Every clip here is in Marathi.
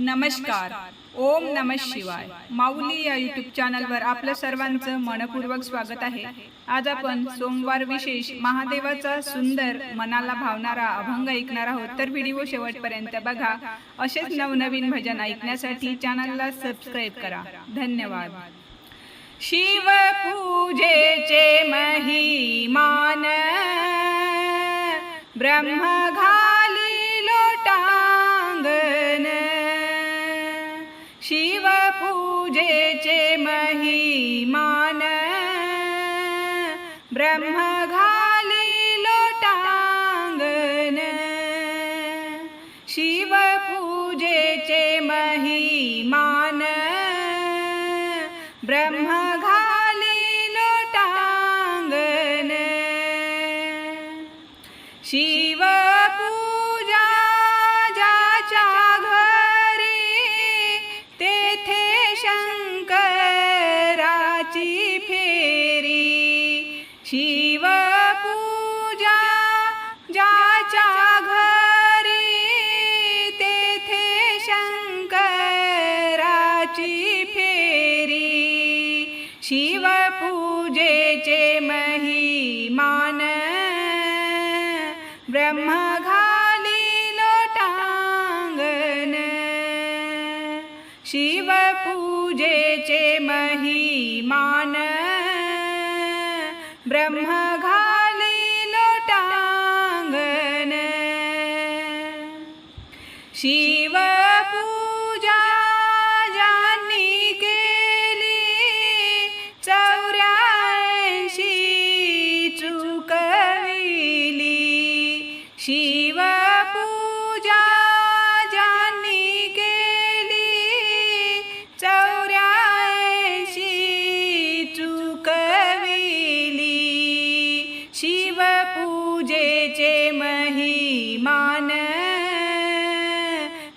नमस्कार. ओम नम शिवाय. माऊली या युट्यूब चॅनलवर आपलं सर्वांचं मनपूर्वक स्वागत आहे. आज आपण सोमवार विशेष महादेवाचा सुंदर मनाला भावणारा अभंग ऐकणार आहोत. तर व्हिडिओ शेवटपर्यंत बघा. असेच नवनवीन भजन ऐकण्यासाठी चॅनलला सबस्क्राईब करा. धन्यवाद. शिवपूजेचे महिमान ब्रह्मघा ब्रह्म घाली शिव शिवपूजेचे महिमान. ब्रह्म घाली लोटांगन शिव पूजेचे महिमान. ब्रह्म घाली लोटांगण. शिव पूजे चे मीमान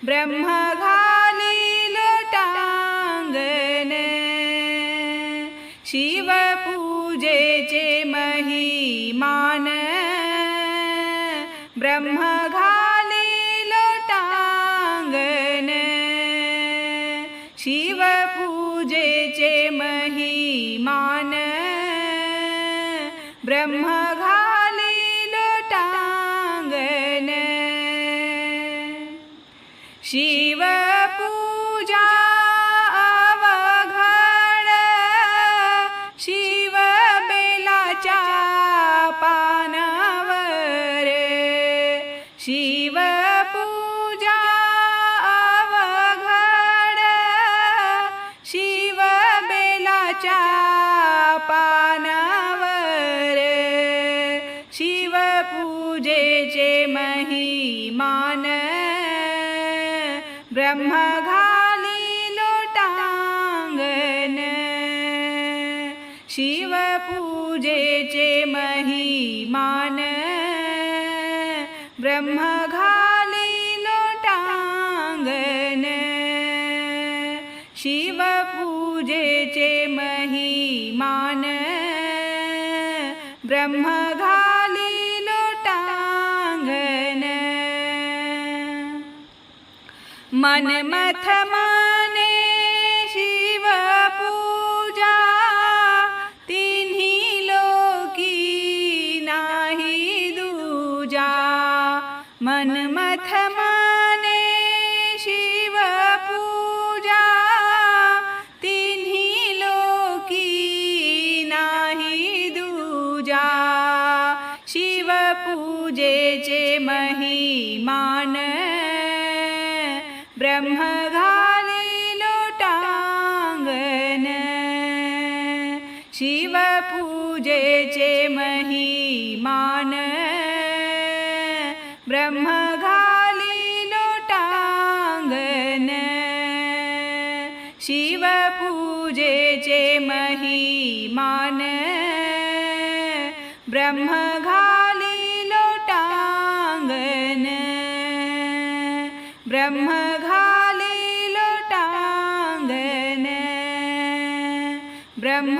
ब्रह्मघाली शिव पूजे चे महिमान। ब्रह्मघाली शिव पूजे चे महीमान। ब्रह्मघा शिवपूजा अवघड शिवबेलाच्या पानावर शिवपूजा अवघड शिवबेलाच्या पानावर शिवपूजेचे महिमान ब्रह्म घाली लोटांगण शिवपूजेचे महिमान। ब्रह्म घाली लोटांगण शिवपूजेचे महिमान। ब्रह्म मनमथ माने शिवपूजा तिन्ही लोकी नाही दूजा। मनमथ माने शिवपूजा तिन्ही लोकी नाही दूजा। शिवपूजेचे महिमान ब्रह्मघारी शिवपूजे चे महीमान। ब्रह्मघाली शिवपूजे चे महीमान। ब्रह्मघा ब्रह्म घाली लोटांगण. ब्रह्म